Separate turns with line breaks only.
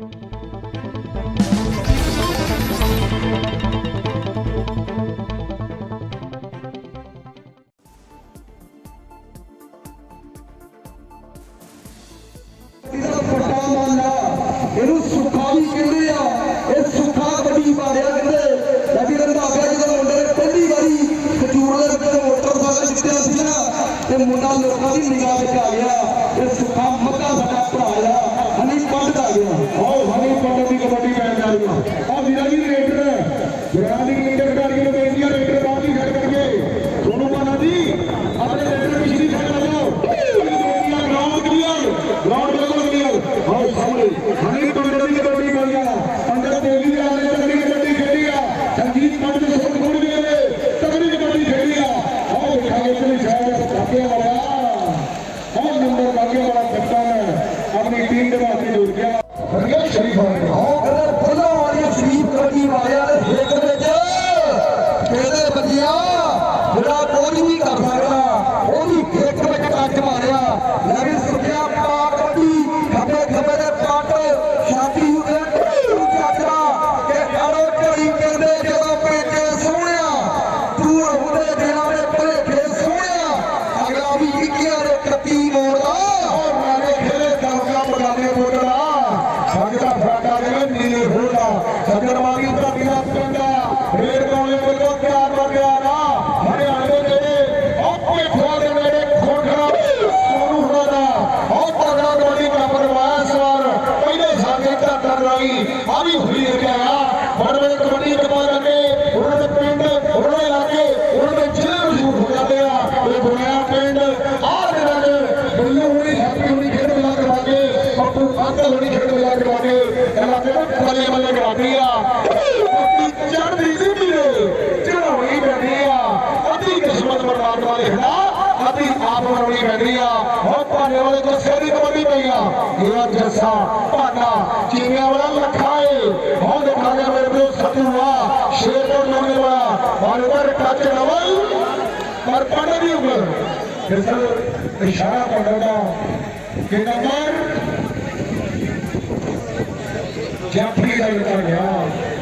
ਇਹਦਾ ਵੱਡਾ ਮਨ ਇਹਨੂੰ ਸੁੱਖਾ ਵੀ ਕਹਿੰਦੇ ਆ ਇਹ ਸੁੱਖਾ ਗੱਡੀ ਮਾਰਿਆ ਕਹਿੰਦੇ ਲੱਗੀ ਰੰਧਾਵੇ ਜਦੋਂ ਮੁੰਡੇ ਨੇ ਪਹਿਲੀ ਵਾਰੀ ਖਜੂਰ ਦੇ ਵਿੱਚ ਮੋਟਰਸਾਈਕਲ ਜਿੱਤਿਆ ਸੀ ਨਾ ਤੇ ਮੁੰਡਾ ਲੋਕਾਂ ਦੀ ਨਿਗਾਹ ਵਿੱਚ ਆ ਗਿਆ।
ਨੰਬਰ ਕਾਕੇ ਵਾਲਾ ਕਪਤਾਨ ਆਪਣੀ ਟੀਮ ਦੇ ਵਾਸਤੇ ਜੁੜ ਗਿਆ। ਵਧੀਆ ਸ਼ਰੀਫ ਆ ਗਿਆ
ਉਹ ਕਹਿੰਦੇ ਫੁੱਲਾਂ ਵਾਲੀ ਸ਼ਰੀਫ ਕਬੱਡੀ ਮਾਰਿਆ ਤੇ ਹੇਕ ਵਿੱਚ ਕਿਹਦੇ ਬੱਜਿਆ ਜਿਹੜਾ ਕੋਈ ਨਹੀਂ ਕਰ ਸਕਦਾ ਉਹਦੀ ਹੇਕ ਵਿੱਚ ਕੱਟ ਮਾਰਿਆ। ਲਵੀ ਸੁਖਿਆ ਪਾ ਕਬੱਡੀ ਖੱਬੇ ਖੱਬੇ ਦੇ ਪੱਟ ਛਾਤੀ ਉਤੇ ਢੂ ਚਾਚਾ ਕਿ ਅੜੋ ਢੜੀ ਕਹਿੰਦੇ ਜਦੋਂ ਪੇਕੇ ਸੋਹਣਿਆ ਤੂੰ ਉਹਦੇ ਦਿਨਾਂ ਦੇ ਭਲੇਖੇ ਸੋਹਣਿਆ। ਅਗਲਾ ਵੀ ਇੱਕਿਆਂ ਦੇ 31 ਮੋੜਦਾ
ਸੰਗਤਾ ਨੀਲੇ ਹੋਦਾ ਸੱਜਣ ਮਾਰੀ ਦਾ ਬਿਨਾ ਪਿੰਡਾ ਰੇਡ ਕੋਲੇ ਬੱਲੇ ਬੱਲੇ ਕਰਾਦੀ ਆ ਪੱਪੀ ਚੜਦੀ ਜ਼ਿੰਦਗੀ ਦੇ ਚੜਾਉਣੀ ਪੈਂਦੀ ਆ ਅੱਧੀ ਕਿਸਮਤ ਬਰਬਾਦ ਵਾਲੇ ਹਨਾ ਅੱਧੀ ਆਪ ਬਣਾਉਣੀ ਪੈਂਦੀ ਆ ਹੋ ਭਾਨੇ ਵਾਲੇ ਕੋ ਸੇਰੀ ਕਬੱਡੀ ਪਈ ਆ ਇਹਦਾ ਜੱਸਾ ਭਾਨਾ ਚੀਨੀਆਂ ਵਾਲਾ ਲੱਖਾ ਏ ਹੋ ਦੇਖਾ ਗਿਆ ਮੇਰੇ ਕੋਲ ਸਤੂ ਆ ਸ਼ੇਰ ਤੋਂ ਲਾਉਣੇ ਵਾਲਾ ਬਾਲਦਰ ਟੱਚ ਨਵਲ ਪਰ ਪੰਡ ਦੀ ਉਮਰ ਫਿਰ ਸਰ ਇਸ਼ਾਰਾ ਪੰਡ ਦਾ ਕਿ ਨੰਬਰ ਜਾਫੀ ਦਾ ਲਿਖਾ ਗਿਆ